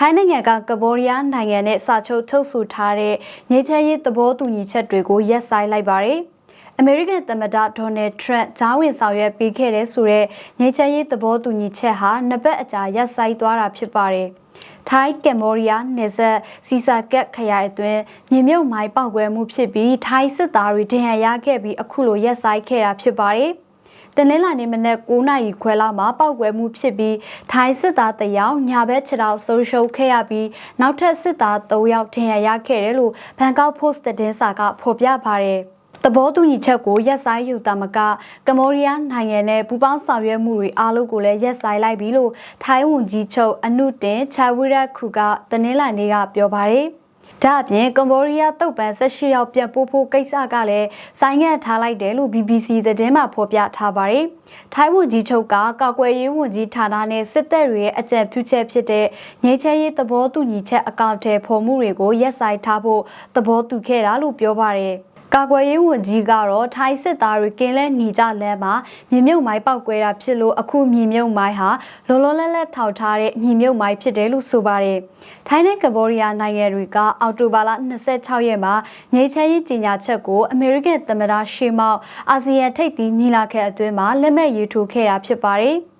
ထိုင်းနိုင်ငံကကမ္ဘောဒီးယားနိုင်ငံနဲ့စာချုပ်ထုတ်ဆိုထားတဲ့ငြိမ်းချမ်းရေးသဘောတူညီချက်တွေကိုရက်ဆိုင်လိုက်ပါတယ်။အမေရိကန်သမ္မတဒေါ်နယ်ထရန့်ဂျားဝင်ဆောင်ရွက်ပေးခဲ့တဲ့ဆိုတဲ့ငြိမ်းချမ်းရေးသဘောတူညီချက်ဟာနှစ်ပတ်အကြာရက်ဆိုင်သွားတာဖြစ်ပါတယ်။ထိုင်းကမ်ဘောဒီးယားနယ်စပ်စီစာကက်ခရိုင်အတွင်းမြေမြုပ်မိုင်းပောက်ကွဲမှုဖြစ်ပြီးထိုင်းစစ်သားတွေဒဏ်ရာရခဲ့ပြီးအခုလိုရက်ဆိုင်ခဲ့တာဖြစ်ပါတယ်။ တနင်္လာနေ့မနက်9:00နာရီခွဲလောက်မှာပောက်ကွဲမှုဖြစ်ပြီးထိုင်းစစ်သားတယောက်ညာဘက်ခြေထောက်ဆုံးရှုံးခဲ့ရပြီးနောက်ထပ်စစ်သား3ယောက်ထင်ရရခဲ့တယ်လို့ဘန်ကောက်ပို့စ်သတင်းစာကဖော်ပြပါတယ်။သဘောတူညီချက်ကိုရက်ဆိုင်ယူတာမကကမ္ဘောဒီးယားနိုင်ငံနဲ့ပူးပေါင်းဆောင်ရွက်မှုတွေအားလုံးကိုလည်းရက်ဆိုင်လိုက်ပြီလို့ထိုင်းဝန်ကြီးချုပ်အနုတင်ချာဝိရက်ခုကတနင်္လာနေ့ကပြောပါတယ်။ ဒါအပြင်ကမ္ဘောဒီးယားတုတ်ပန်18ရောက်ပြန်ပို့ဖို့ကိစ္စကလည်းဆိုင်းငံ့ထားလိုက်တယ်လို့ BBC သတင်းမှာဖော်ပြထားပါတယ်။ထိုင်းဝန်ကြီးချုပ်ကကောက်ွယ်ရေးဝန်ကြီးဌာနနဲ့စစ်တပ်တွေရဲ့အကြံပြုချက်ဖြစ်တဲ့ငြိမ်းချမ်းရေးသဘောတူညီချက်အကောင့်ထဲဖော်မှုတွေကိုရက်ဆိုင်ထားဖို့သဘောတူခဲ့တာလို့ပြောပါတယ်။ ကာကွယ်ရေးဝန်ကြီးကတော့ထိုင်းစစ်သားတွေကင်းလဲหนีကြလမ်းမှာမြေမြုပ်မိုင်းပောက်ကွဲတာဖြစ်လို့အခုမြေမြုပ်မိုင်းဟာလောလောလတ်လတ်ထောက်ထားတဲ့မြေမြုပ်မိုင်းဖြစ်တယ်လို့ဆိုပါတယ်။ထိုင်းနဲ့ကမ္ဘောဒီးယားနိုင်ငံတွေကအောက်တိုဘာလ26ရက်မှာငြိမ်းချမ်းရေးကြေညာချက်ကိုအမေရိကန်သမ္မတရှေမောက်အာဆီယံထိပ်သီးညီလာခံအတွင်းမှာလက်မှတ်ရေးထိုးခဲ့တာဖြစ်ပါတယ်။